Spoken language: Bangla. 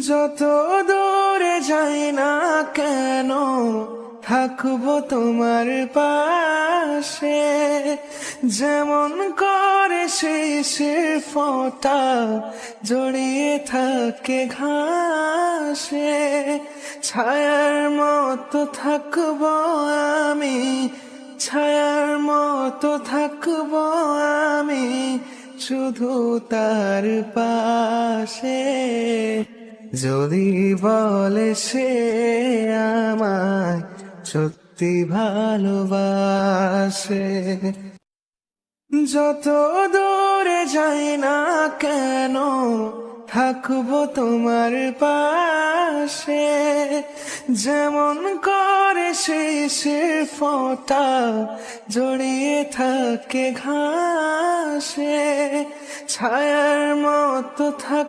যত দূরে যাই না কেন থাকব তোমার পাশে। যেমন করে শেষের ফোঁটা জড়িয়ে থাকে ঘাসে, ছায়ার মতো থাকব আমি, ছায়ার মতো থাকব আমি। শুধু তার পাশে। যদি বলে সে আমায় সত্যি ভালোবাসে। যত দূরে যাই না কেন থাকব তোমার পাশে। যেমন করে শেষের ফোঁটা জড়িয়ে থাকে ঘাসে। ছায়ার মতো থাক